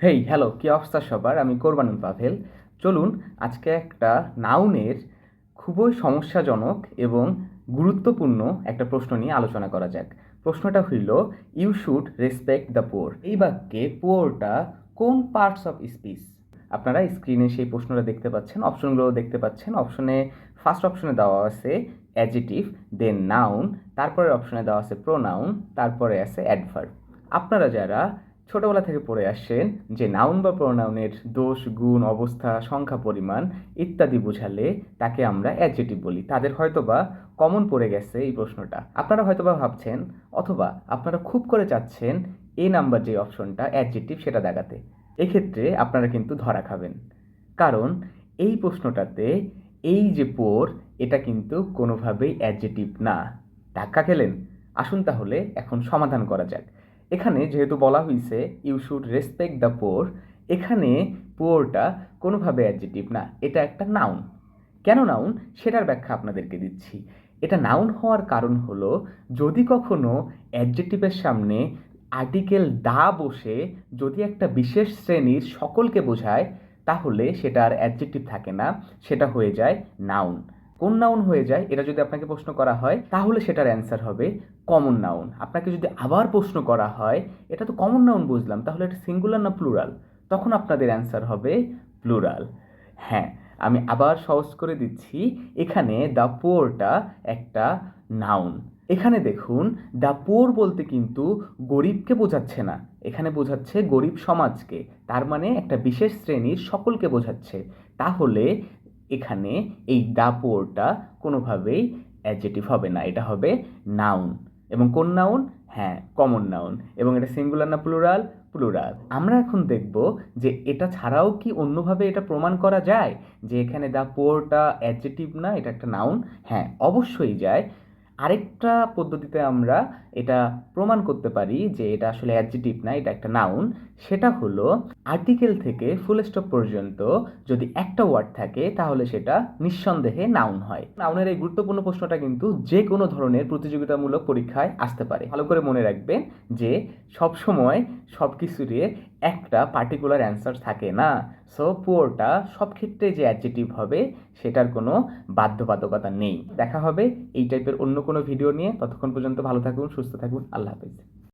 Hey hello কি অবস্থা সবার? আমি কোরবানুল পাভেল চলুন, আজকে একটা নাউনের খুবই সমস্যাজনক এবং গুরুত্বপূর্ণ একটা প্রশ্ন নিয়ে আলোচনা করা যাক। প্রশ্নটা হইল you should respect the poor এই বাক্যে পোরটা কোন পার্টস অফ স্পিচ আপনারা স্ক্রিনে সেই প্রশ্নটা দেখতে পাচ্ছেন অপশনগুলো দেখতে পাচ্ছেন। অপশনে ফার্স্ট অপশনে দেওয়া আছে অ্যাজিটিভ দেন নাউন তারপরের অপশনে দেওয়া আছে প্রোনাউন তারপরে আছে অ্যাডভার্ব আপনারা যারা ছোটবেলা থেকে পড়ে আসছেন যে নাউন বা প্রোনাউনের দোষ, গুণ, অবস্থা, সংখ্যা, পরিমাণ ইত্যাদি বোঝালে তাকে আমরা অ্যাডজেটিভ বলি। তাদের হয়তোবা কমন পড়ে গেছে এই প্রশ্নটা। আপনারা হয়তোবা ভাবছেন, অথবা আপনারা খুব করে চাচ্ছেন এ নাম্বার যে অপশনটা অ্যাডজেটিভ সেটা দেখাতে। এক্ষেত্রে আপনারা কিন্তু ধরা খাবেন। কারণ এই প্রশ্নটাতে এই যে পোর এটা কিন্তু কোনোভাবেই অ্যাডজেটিভ না। ধাক্কা খেলেন। আসুন তাহলে এখন সমাধান করা যাক। এখানে যেহেতু বলা হয়েছে you should respect the poor এখানে পোরটা কোনোভাবে অ্যাডজেটিভ না, এটা একটা নাউন কেন নাউন সেটার ব্যাখ্যা আপনাদেরকে দিচ্ছি। এটা নাউন হওয়ার কারণ হলো, যদি কখনো অ্যাডজেটিভের সামনে আর্টিকেল দা বসে, যদি একটা বিশেষ শ্রেণির সকলকে বোঝায়, তাহলে সেটা আর অ্যাডজেক্টিভ থাকে না, সেটা হয়ে যায় নাউন কোন নাউন হয়ে যায়, এটা যদি আপনাকে প্রশ্ন করা হয়, তাহলে সেটার অ্যান্সার হবে কমন নাউন আপনাকে যদি আবার প্রশ্ন করা হয়, এটা তো কমন নাউন বুঝলাম, তাহলে এটা সিঙ্গুলার না প্লুরাল তখন আপনাদের অ্যান্সার হবে প্লুরাল হ্যাঁ আমি আবার সহজ করে দিচ্ছি, এখানে দ্য পোরটা একটা নাউন এখানে দেখুন দ্য পোর বলতে কিন্তু গরিবকে বোঝাচ্ছে না। এখানে বোঝাচ্ছে গরিব সমাজকে, তার মানে একটা বিশেষ শ্রেণির সকলকে বোঝাচ্ছে। তাহলে এখানে এই পোরটা কোনোভাবেই অ্যাডজেটিভ হবে না, এটা হবে নাউন এবং কোন নাউন হ্যাঁ কমন নাউন এবং এটা সিঙ্গুলার না প্লুরাল প্লুরাল আমরা এখন দেখব যে এটা ছাড়াও কি অন্যভাবে এটা প্রমাণ করা যায় যে এখানে দ্য পোরটা অ্যাডজেটিভ না, এটা একটা নাউন হ্যাঁ অবশ্যই যায়। আরেকটা পদ্ধতিতে আমরা এটা প্রমাণ করতে পারি যে এটা আসলে অ্যাডজেটিভ না, এটা একটা নাউন সেটা হলো আর্টিকেল থেকে ফুল স্টপ পর্যন্ত যদি একটা ওয়ার্ড থাকে, তাহলে সেটা নিঃসন্দেহে নাউন হয়। নাউনের এই গুরুত্বপূর্ণ প্রশ্নটা কিন্তু যে কোনো ধরনের প্রতিযোগিতামূলক পরীক্ষায় আসতে পারে। ভালো করে মনে রাখবেন যে সব সময় সব কিছুরই একটা পার্টিকুলার অ্যান্সার থাকে না। সো পুয়োরটা সব ক্ষেত্রে যে অ্যাডজেটিভ হবে, সেটার কোনো বাধ্যবাধকতা নেই। দেখা হবে এই টাইপের অন্য কোনো ভিডিও নিয়ে। ততক্ষণ পর্যন্ত ভালো থাকুন, সুস্থ থাকুন। আল্লাহ হাফিজ।